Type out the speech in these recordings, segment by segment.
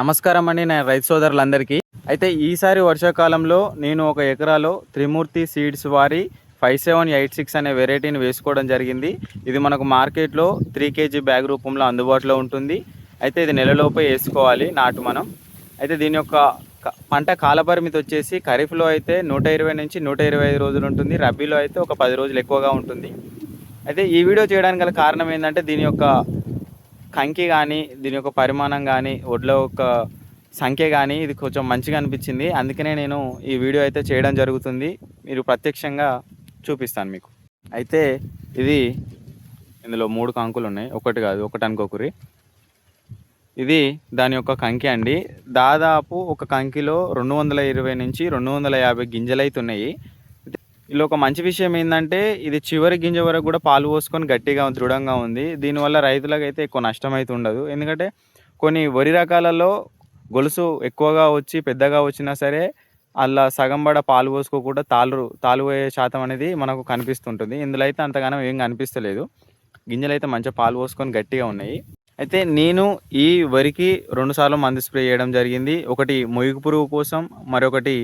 నమస్కారం అండి నా రైతు సోదరులందరికీ. అయితే ఈసారి వర్షాకాలంలో నేను ఒక ఎకరాలో త్రిమూర్తి సీడ్స్ వారి ఫైవ్ సెవెన్ ఎయిట్ సిక్స్ అనే వెరైటీని వేసుకోవడం జరిగింది. ఇది మనకు మార్కెట్లో త్రీ కేజీ బ్యాగ్ రూపంలో అందుబాటులో ఉంటుంది. అయితే ఇది నెలలోపే వేసుకోవాలి నాటు మనం. అయితే దీని యొక్క పంట కాలపరిమితి వచ్చేసి ఖరీఫ్లో అయితే నూట ఇరవై నుంచి నూట ఇరవై ఐదు రోజులు ఉంటుంది. రబీలో అయితే ఒక పది రోజులు ఎక్కువగా ఉంటుంది. అయితే ఈ వీడియో చేయడానికి గల కారణం ఏంటంటే దీని యొక్క కంకి కానీ దీని యొక్క పరిమాణం కానీ ఒడ్ల యొక్క సంఖ్య కానీ ఇది కొంచెం మంచిగా అనిపించింది. అందుకనే నేను ఈ వీడియో అయితే చేయడం జరుగుతుంది. మీరు ప్రత్యక్షంగా చూపిస్తాను మీకు. అయితే ఇది ఇందులో మూడు కంకులు ఉన్నాయి. ఒకటి కాదు ఒకటి అనుకోకురి. ఇది దాని యొక్క కంకి అండి. దాదాపు ఒక కంకిలో రెండు వందల ఇరవై నుంచి రెండు వందల యాభై గింజలు అయితే ఉన్నాయి. ఇలా ఒక మంచి విషయం ఏంటంటే ఇది చివరి గింజ వరకు కూడా పాలు పోసుకొని గట్టిగా దృఢంగా ఉంది. దీనివల్ల రైతులకు అయితే ఎక్కువ నష్టం అయితే ఉండదు. ఎందుకంటే కొన్ని వరి రకాలలో గొలుసు ఎక్కువగా వచ్చి పెద్దగా వచ్చినా సరే అలా సగం పడ పాలు పోసుకోకుండా తాలు తాలు పోయే శాతం అనేది మనకు కనిపిస్తుంటుంది. ఇందులో అయితే అంతగానో ఏం కనిపిస్తలేదు. గింజలు అయితే మంచిగా పాలు పోసుకొని గట్టిగా ఉన్నాయి. అయితే నేను ఈ వరికి రెండుసార్లు మందు స్ప్రే చేయడం జరిగింది. ఒకటి మొయ్యి పురుగు కోసం మరొకటి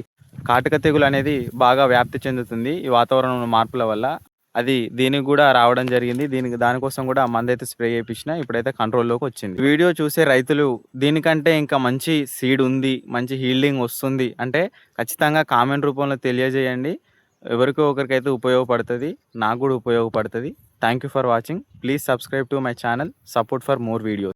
కాటక తెగులు అనేది బాగా వ్యాప్తి చెందుతుంది ఈ వాతావరణ మార్పుల వల్ల. అది దీనికి కూడా రావడం జరిగింది. దీనికి దానికోసం కూడా మందైతే స్ప్రే చేయించిన ఇప్పుడైతే కంట్రోల్లోకి వచ్చింది. వీడియో చూసే రైతులు దీనికంటే ఇంకా మంచి సీడ్ ఉంది మంచి హీల్డింగ్ వస్తుంది అంటే ఖచ్చితంగా కామెంట్ రూపంలో తెలియజేయండి. ఎవరికో ఒకరికైతే ఉపయోగపడుతుంది నాకు కూడా ఉపయోగపడుతుంది. Thank you for watching please subscribe to my channel support for more videos